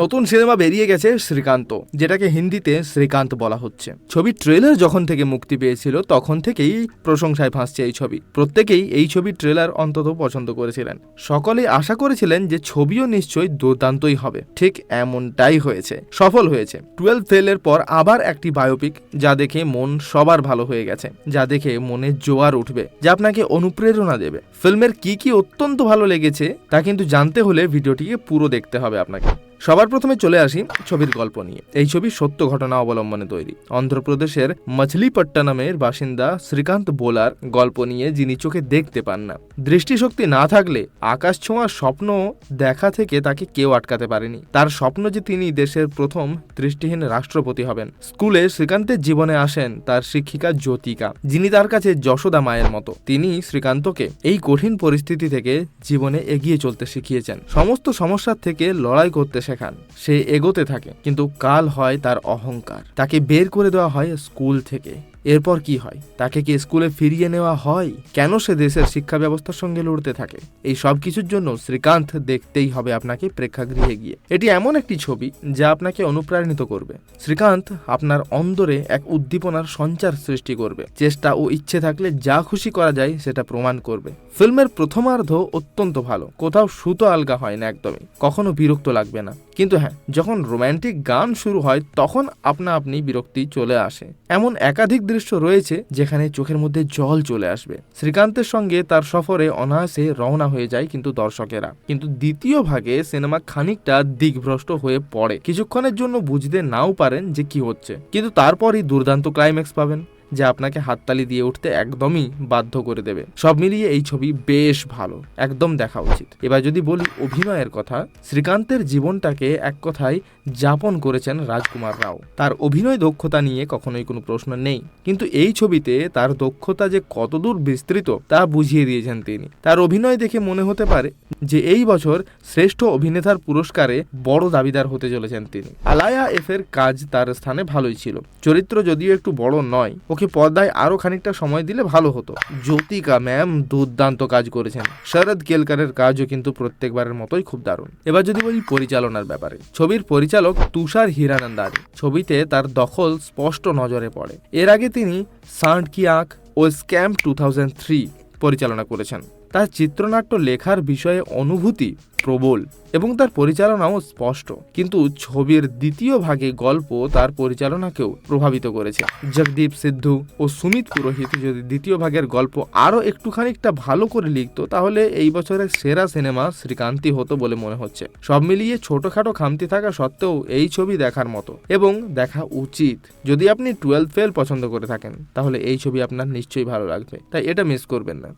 নতুন সিনেমা বেরিয়ে গেছে শ্রীকান্ত, যেটাকে হিন্দিতে শ্রীকান্ত বলা হচ্ছে। ছবির ট্রেলার যখন থেকে মুক্তি পেয়েছিল, তখন থেকেই প্রশংসায় ভাসছে এই ছবি। প্রত্যেকেই এই ছবির ট্রেলার অন্তত পছন্দ করেছিলেন। সকলে আশা করেছিলেন যে ছবিও নিশ্চয়ই দুর্দান্তই হবে। ঠিক এমনটাই হয়েছে, সফল হয়েছে। টুয়েলভ ফেলের পর আবার একটি বায়োপিক, যা দেখে মন সবার ভালো হয়ে গেছে, যা দেখে মনে জোয়ার উঠবে, যা আপনাকে অনুপ্রেরণা দেবে। ফিল্মের কি কি অত্যন্ত ভালো লেগেছে, তা কিন্তু জানতে হলে ভিডিওটিকে পুরো দেখতে হবে আপনাকে। সবার প্রথমে চলে আসি ছবির গল্প নিয়ে। এই ছবি সত্য ঘটনা অবলম্বনে তৈরি। অন্ধ্রপ্রদেশের মছলিপট্টনমের বাসিন্দা শ্রীকান্ত বোলার গল্প নিয়ে যিনি চোখে দেখতে পান না। দৃষ্টিশক্তি না থাকলে আকাশ ছোঁয়ার স্বপ্ন দেখা থেকে তাকে কেউ আটকাতে পারেনি। তার স্বপ্ন যে তিনি দেশের প্রথম দৃষ্টিহীন রাষ্ট্রপতি হবেন। স্কুলে শ্রীকান্তের জীবনে আসেন তার শিক্ষিকা জ্যোতিকা, যিনি তার কাছে যশোদা মায়ের মতো। তিনি শ্রীকান্তকে এই কঠিন পরিস্থিতি থেকে জীবনে এগিয়ে চলতে শিখিয়েছেন। সমস্ত সমস্যার থেকে লড়াই করতে শেখান। সে এগোতে থাকে, কিন্তু কাল হয় তার অহংকার। তাকে বের করে দেওয়া হয় স্কুল থেকে। এরপর কি হয়? তাকে কি স্কুলে ফিরিয়ে নেওয়া হয়? কেন সে দেশের শিক্ষা ব্যবস্থার সঙ্গে লড়তে থাকে? এই সব কিছুর জন্য শ্রীকান্ত দেখতেই হবে আপনাকে প্রেক্ষাগৃহে গিয়ে। এটি এমন একটি ছবি যা আপনাকে অনুপ্রাণিত করবে। শ্রীকান্ত আপনার অন্দরে এক উদ্দীপনার সঞ্চার সৃষ্টি করবে। চেষ্টা ও ইচ্ছে থাকলে যা খুশি করা যায় সেটা প্রমাণ করবে। ফিল্মের প্রথমার্ধ অত্যন্ত ভালো। কোথাও সুতো আলগা হয় না একদমই। কখনো বিরক্ত লাগবে না। কিন্তু হ্যাঁ যখন রোম্যান্টিক গান শুরু হয়, তখন আপনা আপনি বিরক্তি চলে আসে। এমন একাধিক দৃশ্য রয়েছে যেখানে চোখের মধ্যে জল চলে আসবে। শ্রীকান্তের সঙ্গে তার সফরে অনায়াসে রওনা হয়ে যায় কিন্তু দর্শকেরা। কিন্তু দ্বিতীয় ভাগে সিনেমা খানিকটা দিকভ্রষ্ট হয়ে পড়ে। কিছুক্ষণের জন্য বুঝতে নাও পারেন যে কি হচ্ছে। কিন্তু তারপরই দুর্দান্ত ক্লাইম্যাক্স পাবেন। যা আপনাকে হাততালি দিয়ে উঠতে একদমই বাধ্য করে দেবে। সব মিলিয়ে এই ছবি বেশ ভালো, একদম দেখা উচিত। এবার যদি বলি অভিনয়ের কথা, শ্রীকান্তের জীবনটাকে এক কথায় যাপন করেছেন রাজকুমার রাও। তার অভিনয় দক্ষতা নিয়ে কখনোই কোনো প্রশ্ন নেই। কিন্তু এই ছবিতে তার দক্ষতা যে কতদূর বিস্তৃত, তা বুঝিয়ে দিয়েছেন তিনি। তার অভিনয় দেখে মনে হতে পারে যে এই বছর শ্রেষ্ঠ অভিনেতার পুরস্কারে বড় দাবিদার হতে চলেছেন তিনি। আলায়া এফের কাজ তার স্থানে ভালোই ছিল। চরিত্র যদিও একটু বড় নয় ওকে পর্দায় আরও খানিকটা সময় দিলে ভালো হতো। জ্যোতিকা ম্যাম দুর্দান্ত কাজ করেছেন। শরদ কেলকারের কাজও কিন্তু প্রত্যেকবারের মতোই খুব দারুণ। এবার যদি বলি পরিচালনার ব্যাপারে। ছবির পরিচালক তুষার হিরানন্দারি ছবিতে তার দখল স্পষ্ট নজরে পড়ে। এর আগে তিনি সান্ড কি আঁক ও স্ক্যাম টু পরিচালনা করেছেন। তার চিত্রনাট্য লেখার বিষয়ে অনুভূতি প্রবল এবং তার পরিচালনাও স্পষ্ট। কিন্তু ছবির দ্বিতীয় ভাগে গল্প তার পরিচালনাকেও প্রভাবিত করেছে। জগদীপ সিদ্ধু ও সুমিত পুরোহিত যদি দ্বিতীয় ভাগের গল্প আরও একটুখানিকটা ভালো করে লিখতো, তাহলে এই বছরের সেরা সিনেমা শ্রীকান্তি হতো বলে মনে হচ্ছে। সব মিলিয়ে ছোটখাটো খামতি থাকা সত্ত্বেও এই ছবি দেখার মতো এবং দেখা উচিত। যদি আপনি টুয়েলভ ফেল পছন্দ করে থাকেন, তাহলে এই ছবি আপনার নিশ্চয়ই ভালো লাগবে, তাই এটা মিস করবেন না।